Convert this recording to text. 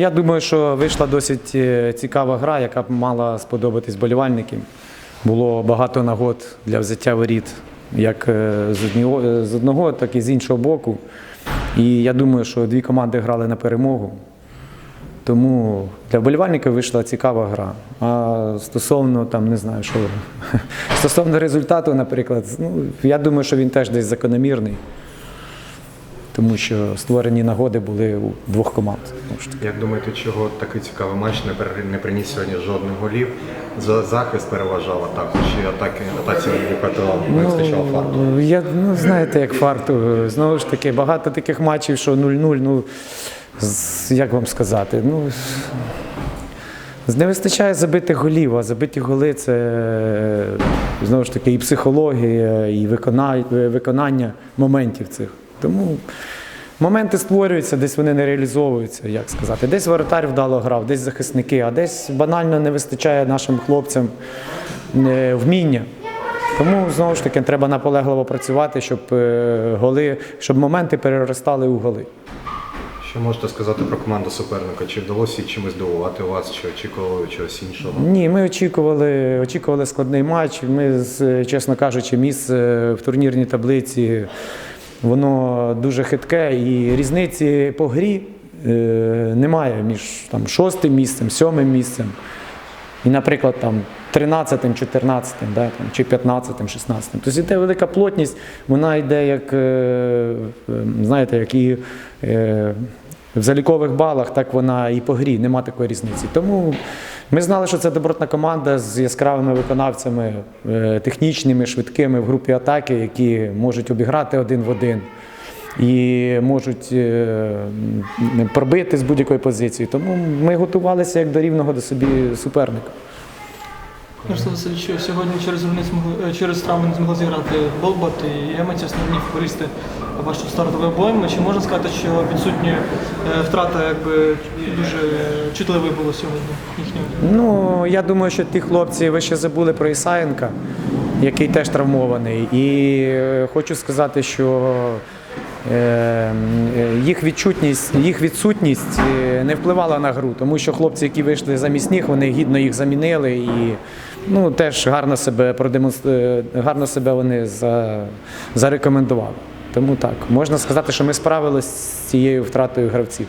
Я думаю, що вийшла досить е, цікава гра, яка б мала сподобатись болівальникам. Було багато нагод для взяття воріт, як е, е, з одного, так і з іншого боку. І я думаю, що дві команди грали на перемогу. Тому для вболівальників вийшла цікава гра. А стосовно там не знаю, що стосовно результату, наприклад, ну я думаю, що він теж десь закономірний, тому що створені нагоди були у двох команд. Як думаєте, чого такий цікавий матч не, приніс сьогодні жодних голів? За захист переважав атаку, чи атаки атаці не не вистачало фарту? Ну, я, ну, знаєте, як фарту. Знову ж таки, багато таких матчів, що 0-0, ну, як вам сказати, ну, не вистачає забитих голів, а забиті голи це знову ж таки і психологія, і виконання, виконання моментів цих. Тому моменти створюються, десь вони не реалізовуються, як сказати. Десь воротар вдало грав, десь захисники, а десь банально не вистачає нашим хлопцям е, вміння. Тому знову ж таки треба наполегливо працювати, щоб е, голи, щоб моменти переростали у голи. Що можете сказати про команду суперника? Чи вдалося чимось здивувати вас, чи очікували чогось іншого? Ні, ми очікували, очікували складний матч. Ми, чесно кажучи, місце в турнірній таблиці воно дуже хитке і різниці по грі е, немає між там, шостим місцем, сьомим місцем. І, наприклад, там 13-м, 14-м, да, там, чи 15-м, 16-м. Тобто йде велика плотність, вона йде як, е, знаєте, як і е, в залікових балах, так вона і по грі, нема такої різниці. Тому ми знали, що це добротна команда з яскравими виконавцями, е, технічними, швидкими в групі атаки, які можуть обіграти один в один і можуть е, пробити з будь-якої позиції. Тому ми готувалися як до рівного до собі суперника. Мирослав Васильович, сьогодні через вони змогли е, через травми не змогли зіграти Болбат і Емець, основні футболісти вашого стартової обойми. Чи можна сказати, що відсутня е, втрата якби дуже чутливою була сьогодні їхньої? Ну, я думаю, що ті хлопці, ви ще забули про Ісаєнка, який теж травмований. І е, хочу сказати, що їх відчутність, їх відсутність не впливала на гру, тому що хлопці, які вийшли замість них, вони гідно їх замінили і ну, теж гарно себе продемонстрували, гарно себе вони за, зарекомендували. Тому так, можна сказати, що ми справилися з цією втратою гравців.